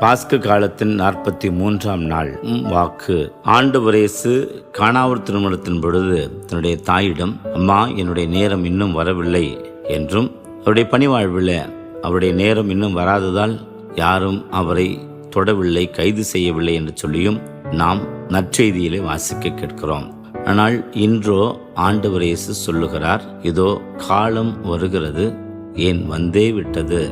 பாஸ்கு காலத்தின் நாற்பத்தி மூன்றாம் நாள் ம், வாக்கு ஆண்டவரேசு காணாவூர் திருமணத்தின் பொழுது தன்னுடைய தாயிடம் அம்மா என்னுடைய நேரம் இன்னும் வரவில்லை என்றும் அவருடைய பணிவாழ்வில் அவருடைய நேரம் இன்னும் வராததால் யாரும் அவரை தொடவில்லை கைது செய்யவில்லை என்று சொல்லியும் நாம் நற்செய்தியிலே வாசிக்க கேட்கிறோம். ஆனால் இன்றோ ஆண்டவர் இயேசு சொல்லுகிறார் இதோ காலம் வருகிறது ஏன் வந்தே விட்டது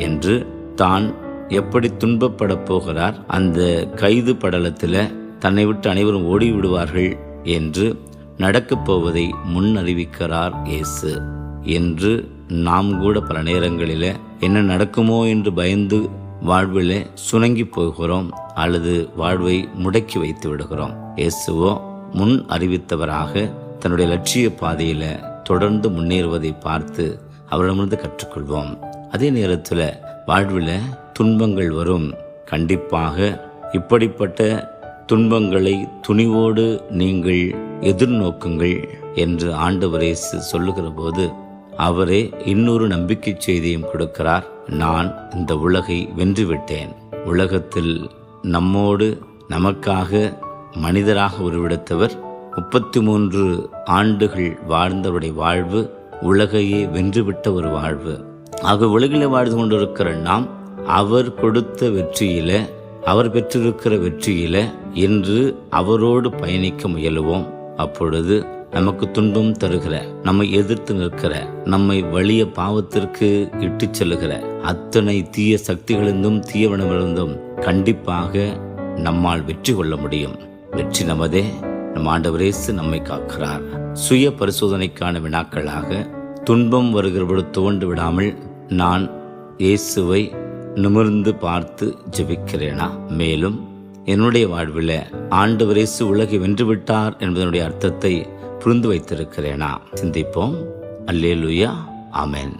என்று தான் எப்படி துன்பப்பட போகிறார் அந்த கைது படலத்தில் தன்னை விட்டு அனைவரும் ஓடிவிடுவார்கள் என்று நடக்கப் போவதை முன் அறிவிக்கிறார் இயேசு. என்று நாம் கூட பல நேரங்களில் என்ன நடக்குமோ என்று பயந்து வாழ்வில் சுணங்கி போகிறோம் அல்லது வாழ்வை முடக்கி வைத்து விடுகிறோம். இயேசுவோ முன் அறிவித்தவராக தன்னுடைய லட்சிய பாதையில் தொடர்ந்து முன்னேறுவதை பார்த்து அவரிடமிருந்து கற்றுக்கொள்வோம். அதே நேரத்தில் வாழ்வில் துன்பங்கள் வரும். கண்டிப்பாக இப்படிப்பட்ட துன்பங்களை துணிவோடு நீங்கள் எதிர்நோக்குங்கள் என்று ஆண்டவர் சொல்லுகிற போது அவரே இன்னொரு நம்பிக்கை செய்தியும் கொடுக்கிறார். நான் இந்த உலகை வென்றுவிட்டேன். உலகத்தில் நம்மோடு நமக்காக மனிதராக உருவெடுத்தவர் முப்பத்தி மூன்று ஆண்டுகள் வாழ்ந்தவருடைய வாழ்வு உலகையே வென்றுவிட்ட ஒரு வாழ்வு. ஆக உலகில் வாழ்ந்து கொண்டிருக்கிற நாம் அவர் கொடுத்த வெற்றியில அவர் பெற்றிருக்கிற வெற்றியில இன்று அவரோடு பயணிக்க முயலுவோம். அப்பொழுது நமக்கு துன்பம் தருகிற நம்மை எதிர்த்து நிற்கிற நம்மை வலிய பாவத்திற்கு இட்டுச் செல்லுகிற அத்தனை தீய சக்திகளிருந்தும் தீயவனமிருந்தும் கண்டிப்பாக நம்மால் வெற்றி கொள்ள முடியும். வெற்றி நமதே. நம் ஆண்டவரேசு நம்மை காக்கிறார். சுய பரிசோதனைக்கான வினாக்களாக துன்பம் வருகிறபடி துவண்டு விடாமல் நான் இயேசுவை நிமிர்ந்து பார்த்து ஜெபிக்கிறேனா? மேலும் என்னுடைய வாழ்வில் ஆண்டவர் இயேசு உலகை வென்றுவிட்டார் என்பதனுடைய அர்த்தத்தை புரிந்து வைத்திருக்கிறேனா? சிந்திப்போம். அல்லேலுயா. ஆமேன்.